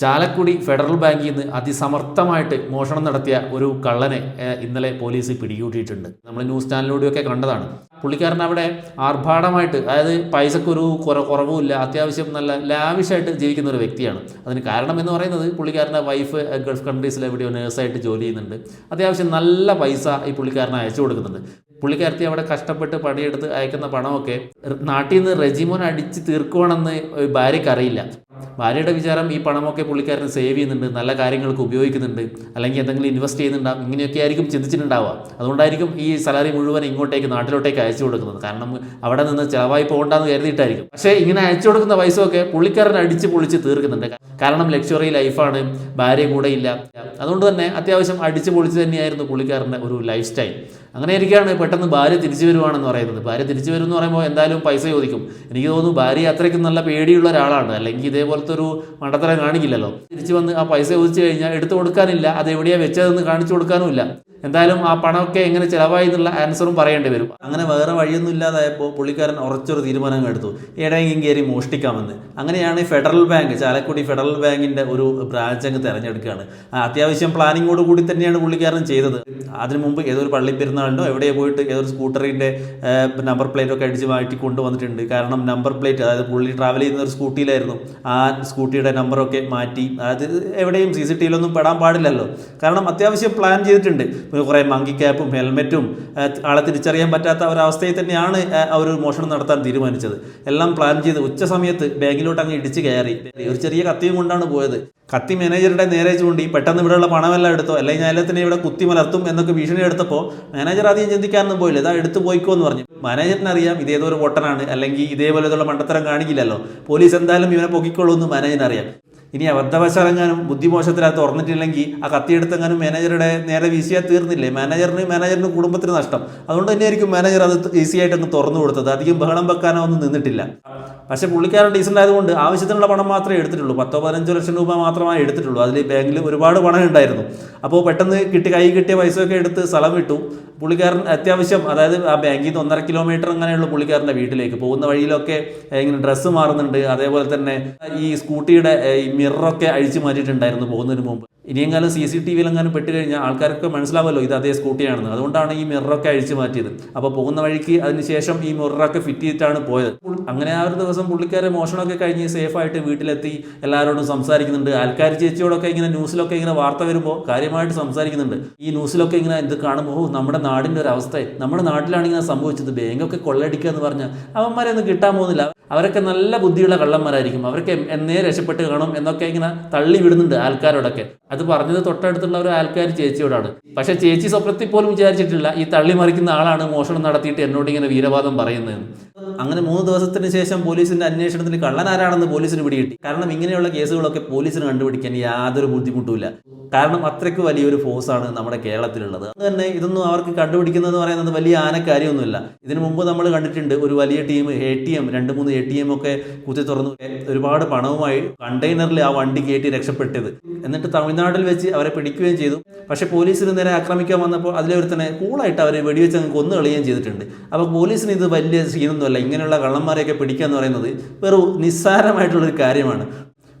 Chalakudy federal ബാങ്കിൽ നിന്ന് അതിസമർത്ഥമായിട്ട് മോഷണം നടത്തിയ ഒരു കള്ളനെ ഇന്നലെ പോലീസ് പിടികൂട്ടിയിട്ടുണ്ട്. നമ്മൾ ന്യൂസ് ചാനലിലൂടെയൊക്കെ കണ്ടതാണ്. പുള്ളിക്കാരൻ അവിടെ ആർഭാടമായിട്ട് അതായത് പൈസക്കൊരു കുറ കുറവുമില്ല അത്യാവശ്യം നല്ല ലാവിഷായിട്ട് ജീവിക്കുന്ന ഒരു വ്യക്തിയാണ്. അതിന് കാരണം എന്ന് പറയുന്നത് പുള്ളിക്കാരന്റെ വൈഫ് ഗൾഫ് കൺട്രീസിൽ എവിടെയോ നേഴ്സായിട്ട് ജോലി ചെയ്യുന്നുണ്ട്. അത്യാവശ്യം നല്ല പൈസ ഈ പുള്ളിക്കാരനെ അയച്ചു കൊടുക്കുന്നുണ്ട്. പുള്ളിക്കാരത്തി അവിടെ കഷ്ടപ്പെട്ട് പണിയെടുത്ത് അയക്കുന്ന പണമൊക്കെ നാട്ടിൽ നിന്ന് റെജിമോൻ അടിച്ച് തീർക്കുവാണെന്ന് ഭാര്യയ്ക്ക് അറിയില്ല. ഭാര്യയുടെ വിചാരം ഈ പണമൊക്കെ പുള്ളിക്കാരൻ സേവ് ചെയ്യുന്നുണ്ട് നല്ല കാര്യങ്ങൾക്ക് ഉപയോഗിക്കുന്നുണ്ട് അല്ലെങ്കിൽ എന്തെങ്കിലും ഇൻവെസ്റ്റ് ചെയ്യുന്നുണ്ടാവും ഇങ്ങനെയൊക്കെ ആയിരിക്കും ചിന്തിച്ചിട്ടുണ്ടാവുക. അതുകൊണ്ടായിരിക്കും ഈ സാലറി മുഴുവൻ ഇങ്ങോട്ടേക്ക് നാട്ടിലോട്ടേക്ക് അയച്ചു കൊടുക്കുന്നത്. കാരണം അവിടെ നിന്ന് ചിലവായി പോകണ്ടെന്ന് കരുതിയിട്ടായിരിക്കും. പക്ഷേ ഇങ്ങനെ അയച്ചു കൊടുക്കുന്ന പൈസ ഒക്കെ പുള്ളിക്കാരൻ അടിച്ച് പൊളിച്ച് തീർക്കുന്നുണ്ട്. കാരണം ലക്ഷറി ലൈഫാണ് ഭാര്യ കൂടെ ഇല്ല. അതുകൊണ്ട് തന്നെ അത്യാവശ്യം അടിച്ച് പൊളിച്ച് തന്നെയായിരുന്നു പുള്ളിക്കാരന്റെ ഒരു ലൈഫ് സ്റ്റൈൽ അങ്ങനെ ഇരിക്കുകയാണ് പെട്ടെന്ന് ഭാര്യ തിരിച്ചു വരുവാണെന്ന് പറയുന്നത്. ഭാര്യ തിരിച്ചു വരും എന്ന് പറയുമ്പോൾ എന്തായാലും പൈസ ചോദിക്കും. എനിക്ക് തോന്നുന്നു ഭാര്യ അത്രയ്ക്കും നല്ല പേടിയുള്ള ഒരാളാണ്. അല്ലെങ്കിൽ ഇതേപോലത്തെ ഒരു മണ്ടത്തരം കാണിക്കില്ലല്ലോ. തിരിച്ചു വന്ന് ആ പൈസ ചോദിച്ചു കഴിഞ്ഞാൽ എടുത്തു കൊടുക്കാനില്ല അത് എവിടെയാണ് വെച്ചതെന്ന് കാണിച്ചു കൊടുക്കാനുമില്ല. എന്തായാലും ആ പണമൊക്കെ എങ്ങനെ ചിലവായി എന്നുള്ള ആൻസറും പറയേണ്ടി വരും. അങ്ങനെ വേറെ വഴിയൊന്നും ഇല്ലാതായപ്പോൾ പുള്ളിക്കാരൻ ഉറച്ചൊരു തീരുമാനം എടുത്തു. എവിടെയെങ്കിലും കയറി മോഷ്ടിക്കാമെന്ന്. അങ്ങനെയാണ് ഫെഡറൽ ബാങ്ക് ചാലക്കുടി ഫെഡറൽ ബാങ്കിന്റെ ഒരു ബ്രാഞ്ച് അങ്ങ് തിരഞ്ഞെടുക്കുകയാണ്. അത്യാവശ്യം പ്ലാനിങ്ങോട് കൂടി തന്നെയാണ് പുള്ളിക്കാരൻ ചെയ്തത്. അതിനു മുമ്പ് ഏതൊരു പള്ളി പെരുന്നാളിനോ എവിടെ പോയിട്ട് ഏതൊരു സ്കൂട്ടറിന്റെ നമ്പർ പ്ലേറ്റ് ഒക്കെ അടിച്ച് മാറ്റി കൊണ്ടുവന്നിട്ടുണ്ട്. കാരണം നമ്പർ പ്ലേറ്റ് അതായത് പുള്ളി ട്രാവൽ ചെയ്യുന്ന ഒരു സ്കൂട്ടിയിലായിരുന്നു. ആ സ്കൂട്ടിയുടെ നമ്പറൊക്കെ മാറ്റി. അത് എവിടെയും സി സി ടി വിയിലൊന്നും പെടാൻ പാടില്ലല്ലോ. കാരണം അത്യാവശ്യം പ്ലാൻ ചെയ്തിട്ടുണ്ട്. കുറേ മങ്കി ക്യാപ്പും ഹെൽമെറ്റും ആളെ തിരിച്ചറിയാൻ പറ്റാത്ത ഒരവസ്ഥയിൽ തന്നെയാണ് ആ, അവർ മോഷണം നടത്താൻ തീരുമാനിച്ചത്. എല്ലാം പ്ലാൻ ചെയ്ത് ഉച്ച സമയത്ത് ബാങ്കിലോട്ട് അങ്ങ് ഇടിച്ച് കയറി. ഒരു ചെറിയ കത്തിയും കൊണ്ടാണ് പോയത്. കത്തി മാനേജറുടെ നേരെ ചൂണ്ടി പെട്ടെന്ന് ഇവിടെയുള്ള പണമെല്ലാം എടുത്തോ അല്ലെങ്കിൽ ഞാൻ എല്ലാത്തിനെ ഇവിടെ കുത്തി മലർത്തും എന്നൊക്കെ ഭീഷണി എടുത്തപ്പോൾ മാനേജർ ആദ്യം ചിന്തിക്കാനൊന്നും പോയില്ല. ഇതാ എടുത്തു പോയിക്കോ എന്ന് പറഞ്ഞു. മാനേജറിന് അറിയാം ഇതേതോ ഒരു പൊട്ടനാണ് അല്ലെങ്കിൽ ഇതേപോലെയുള്ള മണ്ടത്തരം കാണിക്കില്ലല്ലോ. പോലീസ് എന്തായാലും ഇവനെ പൊക്കിക്കൊള്ളൂ എന്ന് മാനേജറിന് അറിയാം ഇനി അബദ്ധവശാലെങ്ങാനും ബുദ്ധിമോശത്തിനകത്ത് തുറന്നിട്ടില്ലെങ്കിൽ ആ കത്തിയെടുത്തെങ്ങാനും മാനേജറുടെ നേരെ വീശിയാൽ തീർന്നില്ലേ? മാനേജറിന് മാനേജറിന് കുടുംബത്തിന് നഷ്ടം. അതുകൊണ്ട് തന്നെയായിരിക്കും മാനേജർ അത് ഈസി അങ്ങ് തുറന്നു കൊടുത്തത്. അധികം ബഹളം വെക്കാനോ ഒന്നും നിന്നിട്ടില്ല. പക്ഷേ പുള്ളിക്കാരൻ ഡീസന്റ് ആയതുകൊണ്ട് ആവശ്യത്തിനുള്ള പണം മാത്രമേ എടുത്തിട്ടുള്ളൂ. പത്തോ പതിനഞ്ചോ ലക്ഷം രൂപ മാത്രമേ എടുത്തിട്ടുള്ളൂ. അതിൽ ബാങ്കിൽ ഒരുപാട് പണം ഉണ്ടായിരുന്നു. അപ്പോൾ പെട്ടെന്ന് കിട്ടി കൈ കിട്ടിയ പൈസയൊക്കെ എടുത്ത് സ്ഥലം വിട്ടു. പുള്ളിക്കാരൻ അത്യാവശ്യം അതായത് ആ ബാങ്കിൽ നിന്ന് ഒന്നര കിലോമീറ്റർ അങ്ങനെയുള്ള പുള്ളിക്കാരന്റെ വീട്ടിലേക്ക് പോകുന്ന വഴിയിലൊക്കെ ഇങ്ങനെ ഡ്രസ്സ് മാറുന്നുണ്ട്. അതേപോലെ തന്നെ ഈ സ്കൂട്ടിയുടെ ഈ മിററൊക്കെ അഴിച്ചു മാറ്റിയിട്ടുണ്ടായിരുന്നു പോകുന്നതിന് മുമ്പ്. ഇനിയെങ്കിലും സി സി ടി വിയിലെങ്ങാനും പെട്ട് കഴിഞ്ഞാൽ ആൾക്കാർക്ക് മനസ്സിലാവുമല്ലോ ഇത് അതേ സ്കൂട്ടിയാണെന്ന് അതുകൊണ്ടാണ് ഈ മിററൊക്കെ അഴിച്ചു മാറ്റിയത്. അപ്പോൾ പോകുന്ന വഴിക്ക് അതിനുശേഷം ഈ മിററൊക്കെ ഫിറ്റ് ചെയ്തിട്ടാണ് പോയത്. അങ്ങനെ ആ ഒരു ദിവസം പുള്ളിക്കാരെ മോഷണമൊക്കെ കഴിഞ്ഞ് സേഫായിട്ട് വീട്ടിലെത്തി എല്ലാവരോടും സംസാരിക്കുന്നുണ്ട്. ആൾക്കാർ ചേച്ചിയോടൊക്കെ ഇങ്ങനെ ന്യൂസിലൊക്കെ ഇങ്ങനെ വാർത്ത വരുമ്പോൾ കാര്യമായിട്ട് സംസാരിക്കുന്നുണ്ട്. ഈ ന്യൂസിലൊക്കെ ഇങ്ങനെ ഇത് കാണുമ്പോൾ നമ്മുടെ നാടിന്റെ ഒരു അവസ്ഥ നമ്മുടെ നാട്ടിലാണ് ഇങ്ങനെ സംഭവിച്ചത്. ബാങ്കൊക്കെ കൊള്ളടിക്കുക എന്ന് പറഞ്ഞാൽ അവന്മാരെ ഒന്നും കിട്ടാൻ പോകുന്നില്ല. അവരൊക്കെ നല്ല ബുദ്ധിയുള്ള കള്ളന്മാരായിരിക്കും. അവരൊക്കെ എന്നേ രക്ഷപ്പെട്ട് കാണും എന്നൊക്കെ ഇങ്ങനെ തള്ളി വിടുന്നുണ്ട് ആൾക്കാരോടൊക്കെ. അത് പറഞ്ഞത് തൊട്ടടുത്തുള്ള ഒരു ആൾക്കാർ ചേച്ചിയോടാണ്. പക്ഷെ ചേച്ചി സ്വപ്നത്തിൽ പോലും വിചാരിച്ചിട്ടില്ല ഈ തള്ളി മറിക്കുന്ന ആളാണ് മോഷണം നടത്തിയിട്ട് എന്നോട് ഇങ്ങനെ വീരവാദം പറയുന്നത് അങ്ങനെ മൂന്ന് ദിവസത്തിന് ശേഷം പോലീസിന്റെ അന്വേഷണത്തിൽ കള്ളനാരാണെന്ന് പോലീസിന് പിടികിട്ടി. കാരണം ഇങ്ങനെയുള്ള കേസുകളൊക്കെ പോലീസിന് കണ്ടുപിടിക്കാൻ യാതൊരു ബുദ്ധിമുട്ടുമില്ല. കാരണം അത്രയ്ക്ക് വലിയൊരു ഫോഴ്സാണ് നമ്മുടെ കേരളത്തിലുള്ളത്. അത് തന്നെ ഇതൊന്നും അവർക്ക് കണ്ടുപിടിക്കുന്നത് എന്ന് പറയുന്നത് വലിയ ആനക്കാര്യമൊന്നുമില്ല ഇതിനു മുമ്പ് നമ്മൾ കണ്ടിട്ടുണ്ട് ഒരു വലിയ ടീം എ ടി എം രണ്ട് മൂന്ന് എ ടി എം ഒക്കെ കുത്തി തുറന്നു. ഒരുപാട് പണവുമായി കണ്ടെയ്നറിൽ ആ വണ്ടി കയറ്റി രക്ഷപ്പെട്ടത്. എന്നിട്ട് തമിഴ്നാട്ടിൽ വെച്ച് അവരെ പിടിക്കുകയും ചെയ്തു. പക്ഷേ പോലീസിന് നേരെ ആക്രമിക്കാൻ വന്നപ്പോൾ അതിലെ ഒരുത്തനെ കൂളായിട്ട് അവരെ വെടിവെച്ച് അങ്ങ് കൊന്നു ചെയ്തിട്ടുണ്ട്. അപ്പോൾ പോലീസിന് ഇത് വലിയ സീനൊന്നുമല്ല. ഇങ്ങനെയുള്ള കള്ളന്മാരെയൊക്കെ പിടിക്കുക എന്ന് പറയുന്നത് വെറും നിസ്സാരമായിട്ടുള്ളൊരു കാര്യമാണ്.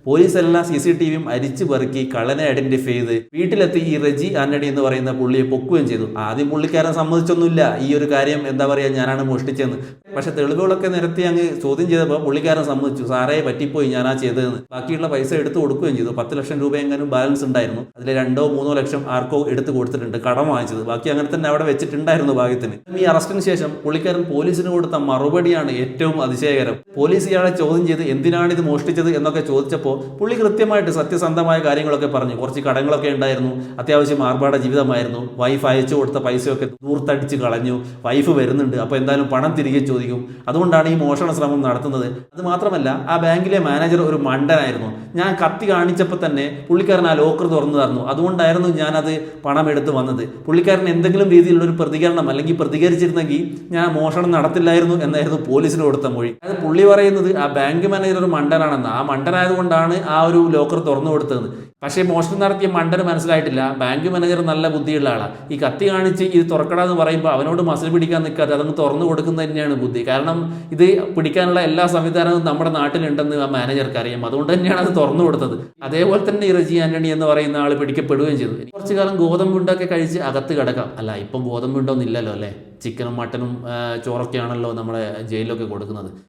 പോലീസ് എല്ലാം സി സി ടി വിയും അരിച്ചു പെറുക്കി കള്ളനെ ഐഡന്റിഫൈ ചെയ്ത് വീട്ടിലെത്തി ഈ റെജി ആന്റണി എന്ന് പറയുന്ന പുള്ളിയെ പൊക്കുകയും ചെയ്തു. ആദ്യം പുള്ളിക്കാരൻ സമ്മതിച്ചൊന്നുമില്ല. ഈ ഒരു കാര്യം എന്താ പറയുക ഞാനാണ് മോഷ്ടിച്ചതെന്ന്. പക്ഷെ തെളിവുകളൊക്കെ നിരത്തി അങ്ങ് ചോദ്യം ചെയ്തപ്പോൾ പുള്ളിക്കാരൻ സമ്മതിച്ചു. സാറേ പറ്റിപ്പോയി ഞാനാ ചെയ്തതെന്ന് ബാക്കിയുള്ള പൈസ എടുത്തു കൊടുക്കുകയും ചെയ്തു. പത്ത് ലക്ഷം രൂപ ബാലൻസ് ഉണ്ടായിരുന്നു. അതിൽ രണ്ടോ മൂന്നോ ലക്ഷം ആർക്കോ എടുത്തു കൊടുത്തിട്ടുണ്ട് കടം വാങ്ങിച്ചത്. ബാക്കി അങ്ങനെ തന്നെ അവിടെ വെച്ചിട്ടുണ്ടായിരുന്നു ഭാഗ്യത്തിന്. ഈ അറസ്റ്റിന് ശേഷം പുള്ളിക്കാരൻ പോലീസിന് കൊടുത്ത മറുപടിയാണ് ഏറ്റവും അതിശയകരം. പോലീസ് ഇയാളെ ചോദ്യം ചെയ്ത് എന്തിനാണ് ഇത് മോഷ്ടിച്ചത് എന്നൊക്കെ ചോദിച്ചപ്പോൾ പുള്ളി കൃത്യമായിട്ട് സത്യസന്ധമായ കാര്യങ്ങളൊക്കെ പറഞ്ഞു. കുറച്ച് കടങ്ങളൊക്കെ ഉണ്ടായിരുന്നു. അത്യാവശ്യം ആർഭാട ജീവിതമായിരുന്നു. വൈഫ് അയച്ചു കൊടുത്ത പൈസയൊക്കെ ദൂർത്തടിച്ച് കളഞ്ഞു. വൈഫ് വരുന്നുണ്ട്. അപ്പോൾ എന്തായാലും പണം തിരികെ ചോദിക്കും. അതുകൊണ്ടാണ് ഈ മോഷണ ശ്രമം നടത്തുന്നത്. അത് മാത്രമല്ല ആ ബാങ്കിലെ മാനേജർ ഒരു മണ്ടനായിരുന്നു. ഞാൻ കത്തി കാണിച്ചപ്പോൾ തന്നെ പുള്ളിക്കാരൻ ആ ലോക്കർ തുറന്നു തന്നു. അതുകൊണ്ടായിരുന്നു ഞാനത് പണം എടുത്ത് വന്നത്. പുള്ളിക്കാരൻ എന്തെങ്കിലും രീതിയിലുള്ള ഒരു പ്രതികരണം അല്ലെങ്കിൽ പ്രതികരിച്ചിരുന്നെങ്കിൽ ഞാൻ മോഷണം നടത്തില്ലായിരുന്നു എന്നായിരുന്നു പോലീസിന് കൊടുത്ത മൊഴി. അത് പുള്ളി പറയുന്നത് ആ ബാങ്ക് മാനേജർ ഒരു മണ്ടനാണെന്ന്. ആ മണ്ടനായതുകൊണ്ടാണ് ആ ഒരു ലോക്കർ തുറന്നു കൊടുത്തത്. പക്ഷേ മോഷണം നടത്തിയ മണ്ടൻ മനസ്സിലായിട്ടില്ല. ബാങ്ക് മാനേജർ നല്ല ബുദ്ധിയുള്ള ആളാണ് ഈ കത്തി കാണിച്ച് ഇത് തുറക്കടാന്ന് പറയുമ്പോൾ അവനോട് മസിൽ പിടിക്കാൻ നിൽക്കാതെ അതങ്ങ് തുറന്നു കൊടുക്കുന്നത് തന്നെയാണ് ബുദ്ധി. കാരണം ഇത് പിടിക്കാനുള്ള എല്ലാ സംവിധാനവും നമ്മുടെ നാട്ടിലുണ്ടെന്ന് ആ മാനേജർക്ക് അറിയാം അതുകൊണ്ട് തന്നെയാണ് അത് തുറന്നു കൊടുത്തത്. അതേപോലെ തന്നെ റജി ആന്റണി എന്ന് പറയുന്ന ആൾ പിടിക്കപ്പെടുകയും ചെയ്തു. കുറച്ചു കാലം ഗോതമ്പുണ്ടൊക്കെ കഴിച്ച് അകത്ത് കിടക്കാം. അല്ല ഇപ്പം ഗോതമ്പുണ്ടൊന്നും ഇല്ലല്ലോ അല്ലേ? ചിക്കനും മട്ടനും ചോറൊക്കെയാണല്ലോ നമ്മളെ ജയിലിലൊക്കെ കൊടുക്കുന്നത്.